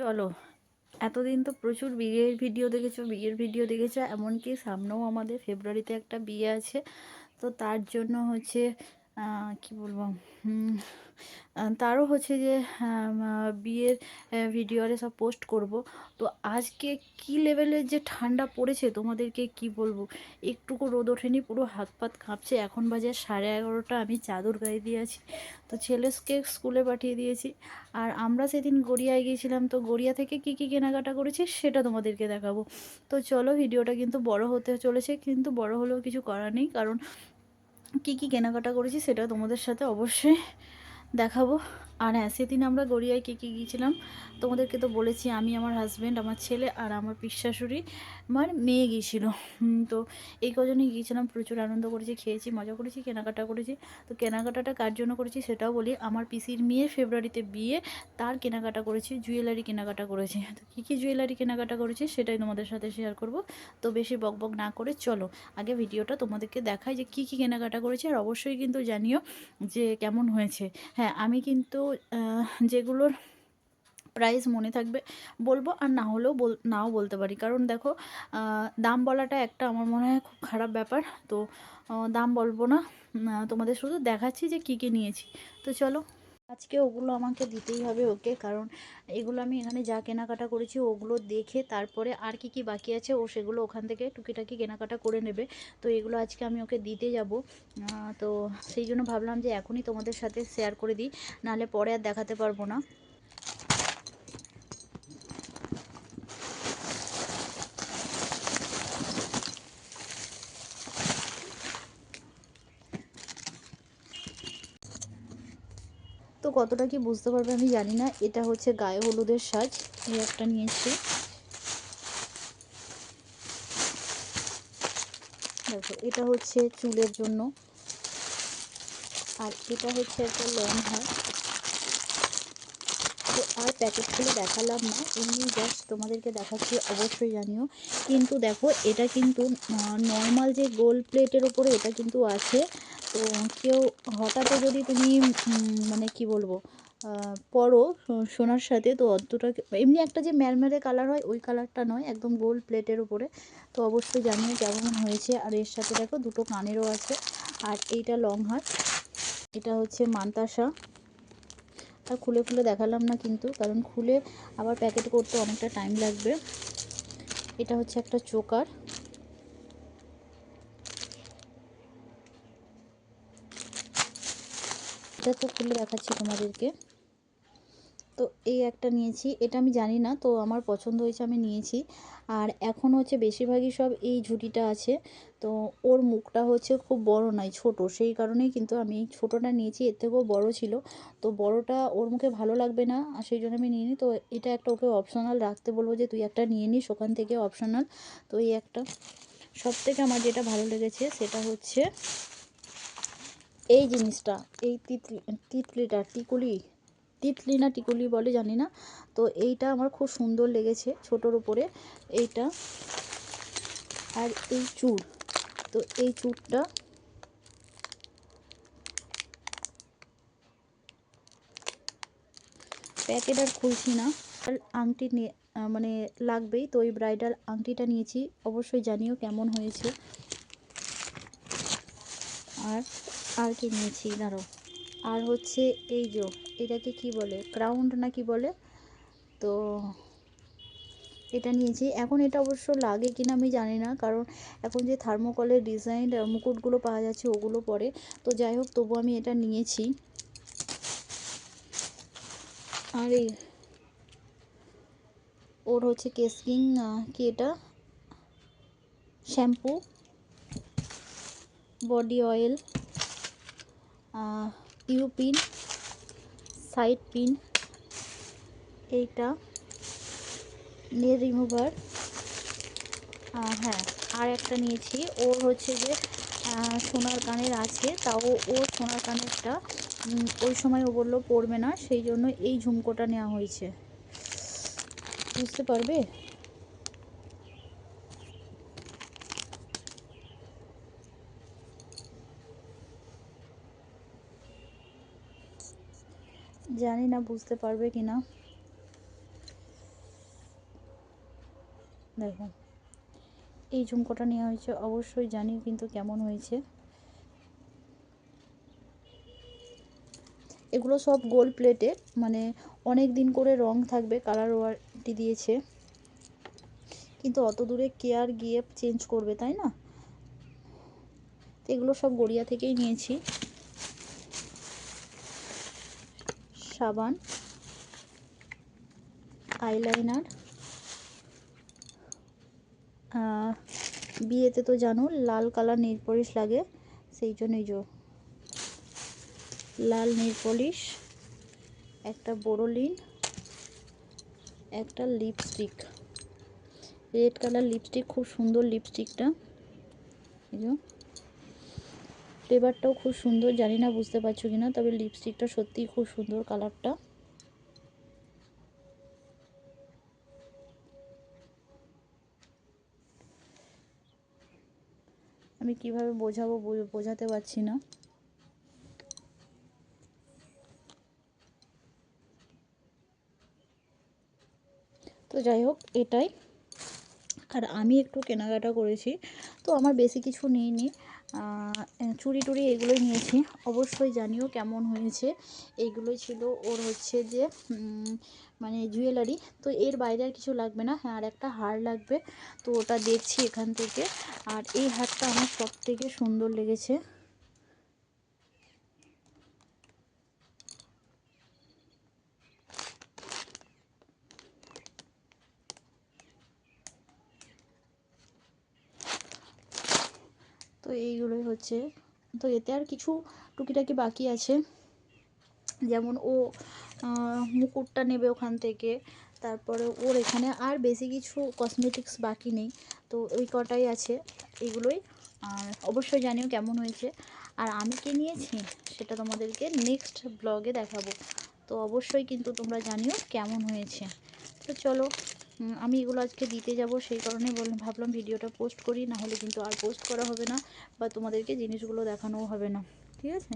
চলো, এতদিন তো প্রচুর বিয়ের ভিডিও দেখেছ, বিয়ের ভিডিও দেখেছ, এমনকি সামনেও আমাদের ফেব্রুয়ারিতে একটা বিয়ে আছে। তো তার জন্য হচ্ছে কি বলব? তারও হচ্ছে যে বিয়ের ভিডিও আরে সব পোস্ট করব। তো আজকে কি লেভেলের যে ঠান্ডা পড়েছে তোমাদেরকে কি বলব? একটুকু রোদ ওঠেনি, পুরো হাত পাত কাঁপছে। এখন বাজে সাড়ে এগারোটা, আমি চাদর গায়ে দিয়ে আছি। তো ছেলেকে স্কুলে পাঠিয়ে দিয়েছি। আর আমরা সেদিন গড়িয়ায় গিয়েছিলাম, তো গড়িয়া থেকে কি কি কেনাকাটা করেছি সেটা তোমাদেরকে দেখাবো। তো চলো ভিডিওটা কিন্তু বড় হতে চলেছে, কিন্তু বড় হলেও কিছু করার নেই। কারণ কি কি কেনাকাটা করেছি সেটা তোমাদের সাথে অবশ্যই দেখাবো। আর হ্যাঁ সেদিন আমরা গড়িয়ায় কী কী গিয়েছিলাম, তোমাদেরকে তো বলেছি, আমি, আমার হাজব্যান্ড আমার ছেলে আর আমার পিসাশুড়ি আমার মেয়ে গিয়েছিল। তো এই কজনই গিয়েছিলাম, প্রচুর আনন্দ করেছি, খেয়েছি, মজা করেছি, কেনাকাটা করেছি। তো কেনাকাটাটা কার জন্য করেছি সেটাও বলি, আমার পিসির মেয়ে ফেব্রুয়ারিতে বিয়ে, তার কেনাকাটা করেছি জুয়েলারি কেনাকাটা করেছি। তো কী কী জুয়েলারি কেনাকাটা করেছি সেটাই তোমাদের সাথে শেয়ার করব। তো বেশি বকবক না করে চলো, আগে ভিডিওটা তোমাদেরকে দেখাই যে কী কী কেনাকাটা করেছি, আর অবশ্যই কিন্তু জানিও যে কেমন হয়েছে। হ্যাঁ আমি কিন্তু যেগুলোর প্রাইস মনে থাকবে, বলব আর না হলেও বল, নাও বলতে পারি। কারণ দেখো দাম বলাটা একটা আমার মনে হয় খুব খারাপ ব্যাপার। তো দাম বলব না। তোমাদের শুধু দেখাচ্ছি যে কী কী নিয়েছি। তো চলো আজকে ওগুলো আমাকে দিতেই হবে ওকে, কারণ এগুলো আমি এখানে যা কেনাকাটা করেছি ওগুলো দেখে তারপরে আর কি কি বাকি আছে ও সেগুলো ওখান থেকে টুকিটাকি কেনাকাটা করে নেবে। তো এগুলো আজকে আমি ওকে দিতে যাব। তো সেই জন্য ভাবলাম যে এখনই তোমাদের সাথে শেয়ার করে দিই, নাহলে পরে আর দেখাতে পারব না। তো কতটা কি বুঝতে পারবে আমি জানি না। এটা হচ্ছে গায়ে হলুদের সাজ। এই একটা নিয়েছি। দেখো, এটা হচ্ছে চুলের জন্য। আর এটা হচ্ছে একটা লং হার। তো আর প্যাকেট খুলে দেখালাম না। এমনি জাস্ট তোমাদেরকে দেখাচ্ছি, অবশ্যই জানিও। কিন্তু দেখো, এটা কিন্তু নর্মাল যে গোল প্লেটের ওপরে এটা কিন্তু আছে। তো কেউ হঠাৎ যদি তুমি মানে কি বলব পরো সোনার সাথে, তো অতটা এমনি একটা যে ম্যারম্যারে কালার হয়, ওই কালারটা নয়, একদম গোল প্লেটের উপরে। তো অবশ্যই জানিও কেমন হয়েছে। আর এর সাথে দেখো দুটো কানেরও আছে, আর এইটা লং হাত এটা হচ্ছে মান্তাসা। আর খুলে খুলে দেখালাম না কিন্তু, কারণ খুলে আবার প্যাকেট করতে অনেকটা টাইম লাগবে। এটা হচ্ছে একটা চোকার। এটা তো খুলে দেখাচ্ছি তোমাদেরকে। তো এই একটা নিয়েছি, এটা আমি জানি না, তো আমার পছন্দ হয়েছে, আমি নিয়েছি। আর এখন হচ্ছে বেশিরভাগই সব এই ঝুঁটিটা আছে। তো ওর মুখটা হচ্ছে খুব বড় নয়, ছোট। সেই কারণেই কিন্তু আমি ছোটোটা নিয়েছি, এর থেকেও বড় ছিল। তো বড়টা ওর মুখে ভালো লাগবে না, আর সেই জন্য আমি নিয়ে নিই তো এটা একটা ওকে অপশনাল রাখতে বলব যে, তুই একটা নিয়ে নিস, ওখান থেকে অপশনাল তো এই একটা। সব থেকে আমার যেটা ভালো লেগেছে, সেটা হচ্ছে এই জিনিসটা, এই তিতলি তিতলিটা টিকুলি, তিতলি না, টিকুলি বলে জানি না। তো এইটা আমার খুব সুন্দর লেগেছে ছোটোর উপরে, এইটা আর এই চূড় তো এই চূড়টা প্যাকেট আর খুলছি না। আংটি নিয়ে মানে লাগবেই, তো ওই ব্রাইডাল আংটিটা নিয়েছি। অবশ্যই জানিও কেমন হয়েছে। আর আর কি নিয়েছি, দাঁড়ো। আর হচ্ছে এই যে, এটাকে কি বলে? ক্রাউন্ড না কি বলে? তো এটা নিয়েছি। এখন এটা অবশ্য লাগে কিনা আমি জানি না, কারণ এখন যে থার্মোকলের ডিজাইন মুকুটগুলো পাওয়া যাচ্ছে ওগুলো পরে। তো যাই হোক তবু আমি এটা নিয়েছি। আর এই ওর হচ্ছে কেসকিং কি এটা? Shampoo body oil U pin, side pin, এইটা নেল রিমুভার হ্যাঁ আর একটা নিয়েছি। ওর হচ্ছে যে সোনার কানের আছে, তাও ওর সোনার কানেরটা ওই সময় ও বলল পড়বে না, সেই জন্য এই ঝুমকোটা নেওয়া হয়েছে। বুঝতে পারবে? জানি না বুঝতে পারবে কি না। দেখো, এই ঝুমকোটা নেওয়া হয়েছে, অবশ্যই জানি কিন্তু কেমন হয়েছে। এগুলো সব গোল প্লেটে মানে অনেক দিন করে রং থাকবে, কালার ওয়ারেন্টি দিয়েছে। কিন্তু অত দূরে কেয়ার গিয়ে চেঞ্জ করবে, তাই না? তো এগুলো সব গড়িয়া থেকেই নিয়েছি। সাবান, আইলাইনার বিয়েতে তো জানো লাল কালার নেল পলিশ লাগে, সেই জন্যই জো লাল নেল পলিশ, একটা বোরোলিন একটা লিপস্টিক। রেড কালার লিপস্টিক, খুব সুন্দর লিপস্টিকটা। এই ফ্লেভারটাও খুব সুন্দর, জানি না বুঝতে পারছ কি না তবে লিপস্টিকটা সত্যিই খুব সুন্দর কালারটা আমি কীভাবে বোঝাবো বোঝাতে পারছি না। তো যাই হোক, এটাই। আর আমি একটু কেনাকাটা করেছি, তো আমার বেশি কিছু নিইনি। চুড়ি টুড়ি এগুলোই নিয়েছি। অবশ্যই জানিও কেমন হয়েছে। এইগুলোই ছিল ওর হচ্ছে যে মানে জুয়েলারি তো এর বাইরে আর কিছু লাগবে না। হ্যাঁ আর একটা হার লাগবে। তো ওটা দেখছি এখান থেকে। আর এই হারটা আমার সব থেকে সুন্দর লেগেছে। তো এইগুলোই হচ্ছে। তো এতে আর কিছু টুকিটাকি বাকি আছে। যেমন ও মুকুটটা নেবে ওখান থেকে। তারপরে ওর এখানে আর বেশি কিছু কসমেটিক্স বাকি নেই। তো ওই কটাই আছে এগুলোই। আর অবশ্যই জানিও কেমন হয়েছে। আর আমি কি নিয়েছি সেটা তোমাদেরকে নেক্সট ব্লগে দেখাবো। তো অবশ্যই কিন্তু তোমরা জানিও কেমন হয়েছে। তো চলো আমি এগুলো আজকে দিতে যাব, সেই কারণে বললাম, ভাবলাম ভিডিওটা পোস্ট করি না হলে কিন্তু আর পোস্ট করা হবে না বা তোমাদেরকে জিনিসগুলো দেখানোও হবে না, ঠিক আছে?